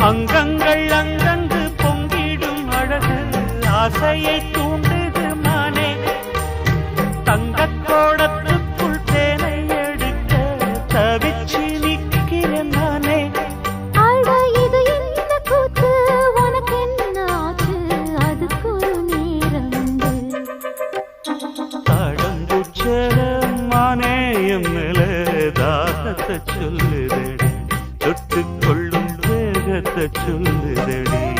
அங்கங்கள் அங்கங்கு பொங்கிடும் அழகு ஆசையை தூண்டுது மானே. தங்கத்தோட தாகத்தை சொல்லுதடி. தொட்டு கொள்ளும் வேகத்தை சொல்லுதடி.